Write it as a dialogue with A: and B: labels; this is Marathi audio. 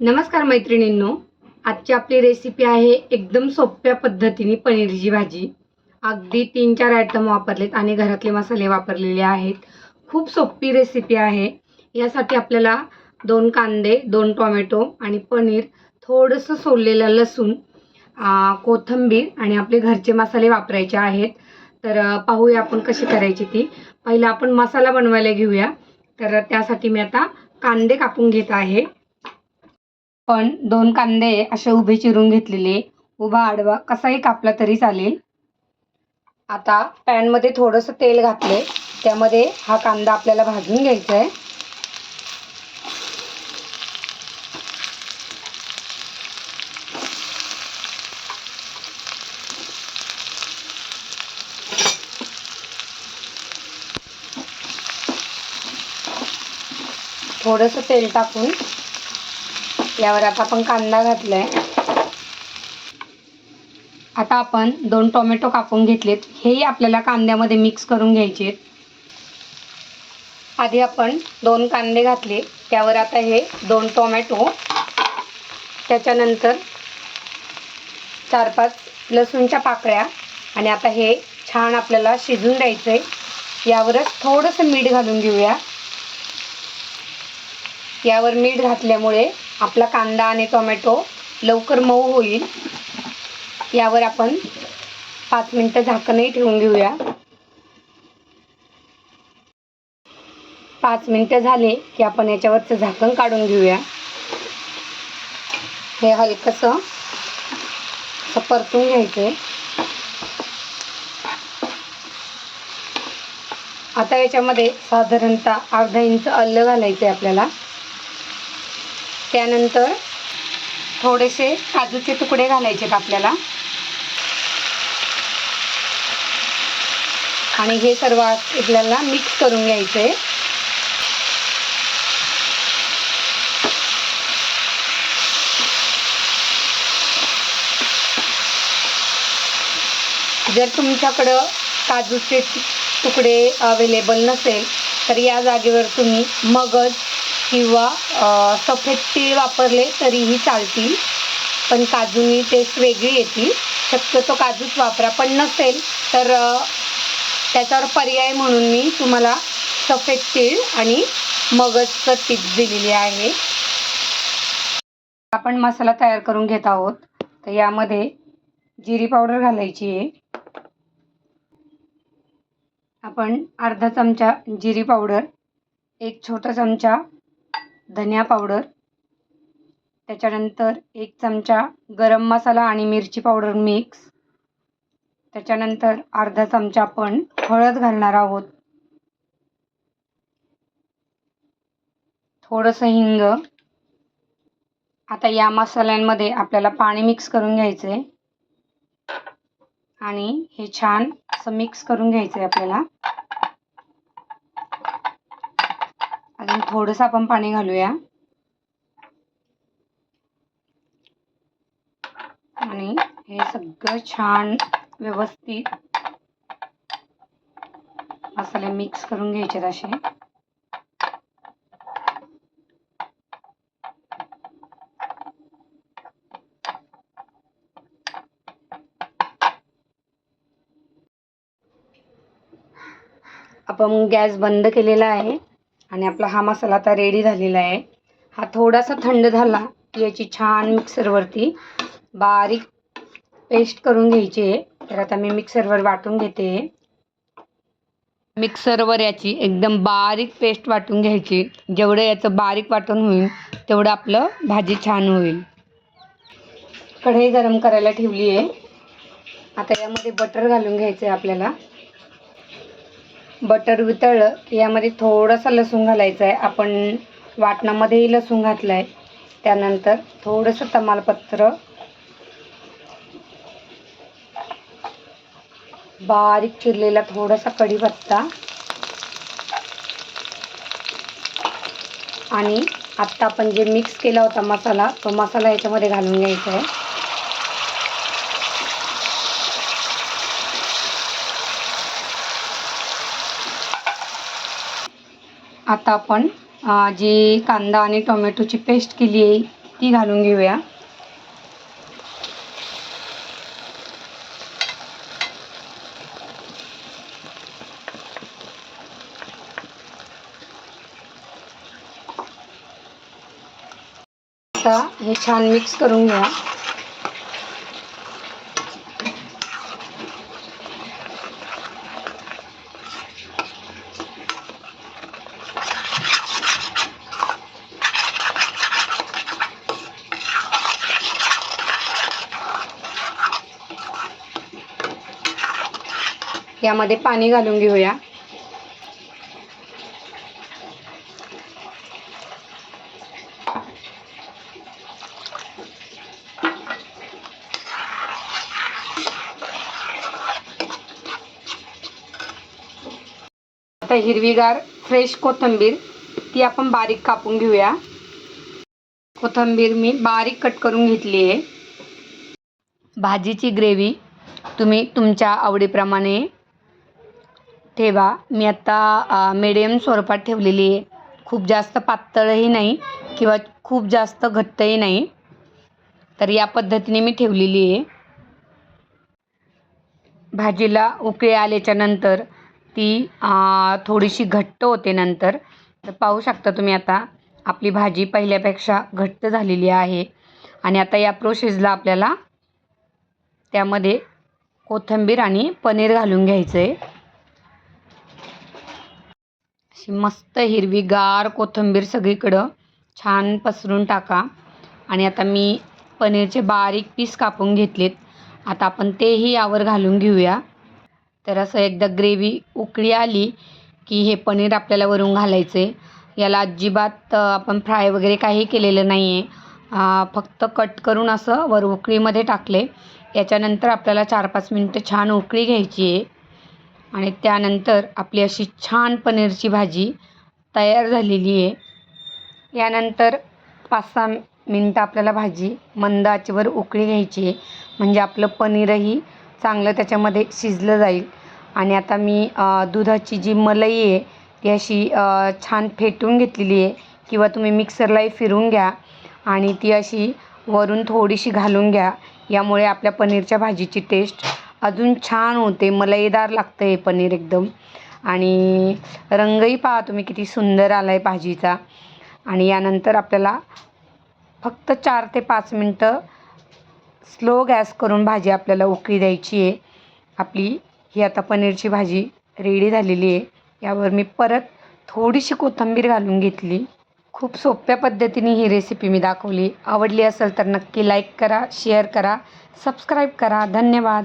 A: नमस्कार मैत्रिणींनो. आजची आपली रेसिपी आहे एकदम सोप्या पद्धतीने पनीरची भाजी. अगदी तीन चार आयटम वापरलेत आणि घरातले मसाले वापरलेले आहेत. खूप सोपी रेसिपी आहे. यासाठी आपल्याला दोन कांदे दोन टोमॅटो आणि पनीर थोडंसं सोललेलं लसूण कोथंबीर कोथिंबीर आणि आपले घरचे मसाले वापरायचे आहेत. तर पाहूया आपण कशी करायची ती. पहिला आपण मसाला बनवायला घेऊया. तर त्यासाठी मी आता कांदे कापून घेत आहे. पण दोन कांदे असे उभे चिरून घेतलेले. उभा आडवा कसाही कापला तरी चालेल. आता पॅनमध्ये थोडंसं तेल घातले त्यामध्ये हा कांदा आपल्याला भाजून घ्यायचा आहे थोडंसं तेल टाकून यावर आता आपण कांदा घातलाय. आता आपण दोन टोमॅटो कापून घेतलेत. हेही आपल्याला कांद्यामध्ये मिक्स करून घ्यायचे आधी आपण दोन कांदे घातले. त्यावर आता हे दोन टोमॅटो. त्याच्यानंतर चार पाच लसूणच्या पाकळ्या आणि आता हे छान आपल्याला शिजून द्यायचं आहे यावरच थोडंसं मीठ घालून घेऊया. यावर मीठ घातल्यामुळे आपला कांदा आणि टोमॅटो लवकर मऊ होईल. यावर आपण पाच मिनटं झाकणही ठेवून घेऊया. पाच मिनटं झाले की आपण याच्यावरचं झाकण काढून घेऊया. हे हलकंसं असं परतून घ्यायचं आहे. आता याच्यामध्ये साधारणतः अर्धा इंच अल्लं घालायचं आहे आपल्याला. त्यानंतर थोडेसे काजूचे तुकडे घालायचे आहेत आपल्याला. आणि हे सर्व आपल्याला मिक्स करून घ्यायचं. आहे जर तुमच्याकडं काजूचे तुकडे अवेलेबल नसेल तर या जागेवर तुम्ही मगज किंवा सफेद तीळ वापरले तरीही चालतील. पण काजूनी टेस्ट वेगळी येते. शक्यतो काजूच वापरा. पण नसेल तर त्याच्यावर पर्याय म्हणून मी तुम्हाला सफेद तीळ आणि मगजचं टिप दिलेली आहे. आपण मसाला तयार करून घेत आहोत. तर यामध्ये जिरी पावडर घालायची आहे. आपण अर्धा चमचा जिरी पावडर एक छोटा चमचा धनिया पावडर त्याच्यानंतर एक चमचा गरम मसाला आणि मिरची पावडर मिक्स त्याच्यानंतर अर्धा चमचा आपण हळद घालणार आहोत. थोडंसं हिंग. आता या मसाल्यांमध्ये आपल्याला पाणी मिक्स करून घ्यायचं आहे आणि हे छान असं मिक्स करून घ्यायचं आहे आपल्याला. अजून थोडंसं आपण पाणी घालूया. आणि हे सगळं छान व्यवस्थित मसाले मिक्स करून घ्यायचे असे. आपण गॅस बंद केलेला आहे. आणि आपला हा मसाला आता रेडी झालेला आहे. हा थोडासा थंड झाला की याची छान मिक्सरवरती बारीक पेस्ट करून घ्यायची आहे. तर आता मी मिक्सरवर वाटून घेते. मिक्सरवर याची एकदम बारीक पेस्ट वाटून घ्यायची. जेवढं याचं बारीक वाटून होईल तेवढं आपलं भाजी छान होईल. कढई गरम करायला ठेवली आहे. आता यामध्ये बटर घालून घ्यायचं आहे आपल्याला. बटर वितळलं की यामध्ये थोडंसं लसूण घालायचं आहे आपण वाटणामध्येही लसूण घातलं आहे त्यानंतर थोडंसं तमालपत्र. बारीक चिरलेला थोडासा कढीपत्ता. आणि आत्ता आपण जे मिक्स केला होता मसाला तो मसाला याच्यामध्ये घालून घ्यायचा आहे आता आपण जी कांदा आणि टोमॅटोची पेस्ट केली आहे ती घालून घेऊया. आता हे छान मिक्स करून घ्या. यामध्ये पाणी घालून घेऊया. आता हिरवीगार फ्रेश कोथिंबीर ती आपण बारीक कापून घेऊया. कोथिंबीर मी बारीक कट करून घेतली आहे. भाजीची ग्रेव्ही तुम्ही तुमच्या आवडीप्रमाणे ठेवा. मी आता मिडियम स्वरूपात ठेवलेली आहे. खूप जास्त पातळही नाही किंवा खूप जास्त घट्टही नाही. तर या पद्धतीने मी ठेवलेली आहे. भाजीला उकळी आल्याच्यानंतर ती थोडीशी घट्ट होते नंतर. तर पाहू शकता तुम्ही आता आपली भाजी पहिल्यापेक्षा घट्ट झालेली आहे. आणि आता या प्रोसेसला आपल्याला त्यामध्ये कोथिंबीर आणि पनीर घालून घ्यायचं आहे अशी मस्त हिरवीगार कोथिंबीर सगळीकडं छान पसरून टाका. आणि आता मी पनीरचे बारीक पीस कापून घेतलेत. आता आपण तेही यावर घालून घेऊया. तर असं एकदा ग्रेव्ही उकळी आली की हे पनीर आपल्याला वरून घालायचं आहे याला अजिबात आपण फ्राय वगैरे काही केलेलं नाही आहे फक्त कट करून असं वर उकळीमध्ये टाकले. याच्यानंतर आपल्याला चार पाच मिनटं छान उकळी घ्यायची आहे आणि त्यानंतर आपली अशी छान पनीरची भाजी तयार झालेली आहे. यानंतर पाच सहा मिनटं आपल्याला भाजी मंद आचेवर उकळी घ्यायची आहे. म्हणजे आपलं पनीरही चांगलं त्याच्यामध्ये शिजलं जाईल. आणि आता मी दुधाची जी मलाई आहे ती अशी छान फेटून घेतलेली आहे. किंवा तुम्ही मिक्सरलाही फिरून घ्या. आणि ती अशी वरून थोडीशी घालून घ्या. यामुळे आपल्या पनीरच्या भाजीची टेस्ट अजून छान होते. मलईदार लागतं हे पनीर एकदम. आणि रंगही पहा तुम्ही किती सुंदर आला आहे भाजीचा. आणि यानंतर आपल्याला फक्त चार ते पाच मिनटं स्लो गॅस करून भाजी आपल्याला उकळी द्यायची आहे. आपली ही आता पनीरची भाजी रेडी झालेली आहे. यावर मी परत थोडीशी कोथिंबीर घालून घेतली. खूप सोप्या पद्धतीने ही रेसिपी मी दाखवली. आवडली असेल तर नक्की लाईक करा शेअर करा सबस्क्राईब करा. धन्यवाद.